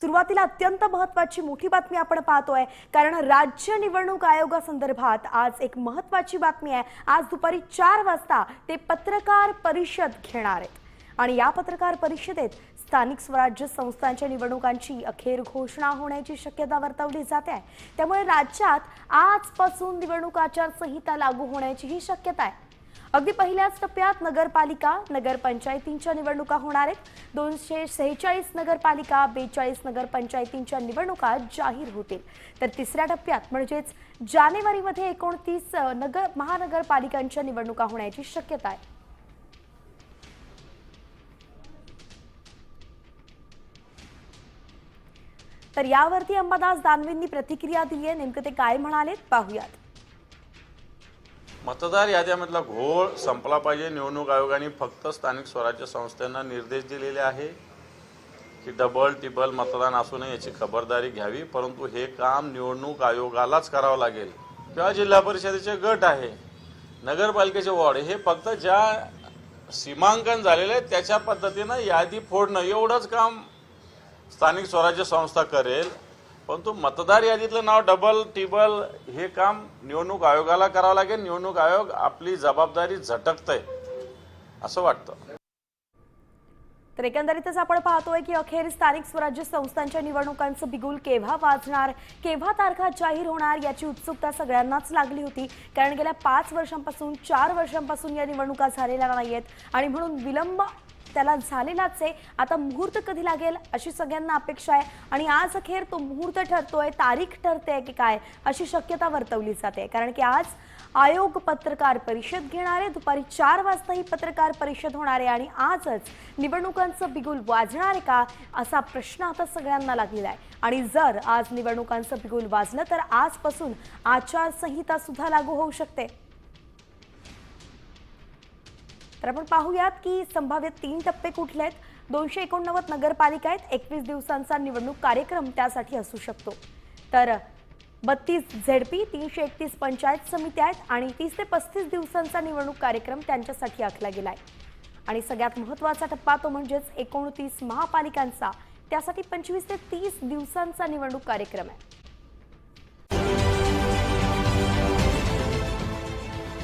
सुरुवातीला अत्यंत महत्वाची मोठी बातमी आपण पाहतोय. कारण राज्य निवडणूक आयोगासंदर्भात आज एक महत्वाची बातमी आहे. आज दुपारी चार वाजता ते पत्रकार परिषद घेणार आहेत. आणि या पत्रकार परिषदेत स्थानिक स्वराज्य संस्थांच्या निवडणुकांची अखेर घोषणा होण्याची शक्यता वर्तवली जाते. आहे त्यामुळे राज्यात आजपासून निवडणूक आचारसंहिता लागू होण्याचीही शक्यता आहे. अगदी पहिल्याच टप्प्यात नगरपालिका नगरपंचायतींच्या निवडणुका होणार आहेत. दोनशे सेहेचाळीस नगरपालिका बेचाळीस नगरपंचायतींच्या निवडणुका जाहीर होतील. तर तिसऱ्या टप्प्यात म्हणजेच जानेवारीमध्ये एकोणतीस नगर महानगरपालिकांच्या निवडणुका होण्याची शक्यता आहे. तर यावरती अंबादास दानवेंनी प्रतिक्रिया दिली आहे. नेमकं ते काय म्हणालेत? पाहूयात. मतदार याद्यामधला घोळ संपला पाहिजे. निवडणूक आयोगाने फक्त स्थानिक स्वराज्य संस्थांना निर्देश दिलेले आहे की डबल टिबल मतदान असू नये याची खबरदारी घ्यावी. परंतु हे काम निवडणूक आयोगालाच करावं लागेल. किंवा जिल्हा परिषदेचे गट आहे नगरपालिकेचे वॉर्ड हे फक्त ज्या सीमांकन झालेलं आहे त्याच्या पद्धतीनं यादी फोडणं एवढंच काम स्थानिक स्वराज्य संस्था करेल. परंतु मतदार यादीतलं नाव डबल टिबल हे काम निवडणूक आयोगाला करावं लागेल. निवडणूक आयोग आपली जबाबदारी झटकतंय असं वाटतं. तर एकंदरीतच आपण पाहतोय की अखेर स्थानिक स्वराज्य संस्थांच्या निवडणुकांचं बिगुल केव्हा वाजणार केव्हा तारखा जाहीर होणार याची उत्सुकता सगळ्यांनाच लागली होती. कारण गेल्या पाच वर्षांपासून चार वर्षांपासून या निवडणुका झालेल्या नाहीयेत. आणि म्हणून विलंब त्याला झालेलाच आहे. आता मुहूर्त कधी लागेल अशी सगळ्यांना अपेक्षा आहे. आणि आज अखेर तो मुहूर्त ठरतोय तारीख ठरते की काय अशी शक्यता वर्तवली जाते. कारण की आज आयोग पत्रकार परिषद घेणार आहे. दुपारी चार वाजता ही पत्रकार परिषद होणार आहे. आणि आजच निवडणुकांचं बिगुल वाजणार आहे का असा प्रश्न आता सगळ्यांना लागलेला आहे. आणि जर आज निवडणुकांचं बिगुल वाजलं तर आजपासून आचारसंहिता सुद्धा लागू होऊ शकते. तर आपण पाहूयात की संभाव्य तीन टप्पे कुठले आहेत? दोनशे एकोणनव्वद नगरपालिका आहेत. एकवीस दिवसांचा निवडणूक कार्यक्रम त्यासाठी असू शकतो. तर बत्तीस झेडपी तीनशे एकतीस पंचायत समित्या आहेत आणि तीस ते पस्तीस दिवसांचा निवडणूक कार्यक्रम त्यांच्यासाठी आखला गेला आहे आणि सगळ्यात महत्त्वाचा टप्पा तो म्हणजेच एकोणतीस महापालिकांचा. त्यासाठी पंचवीस ते तीस दिवसांचा निवडणूक कार्यक्रम आहे.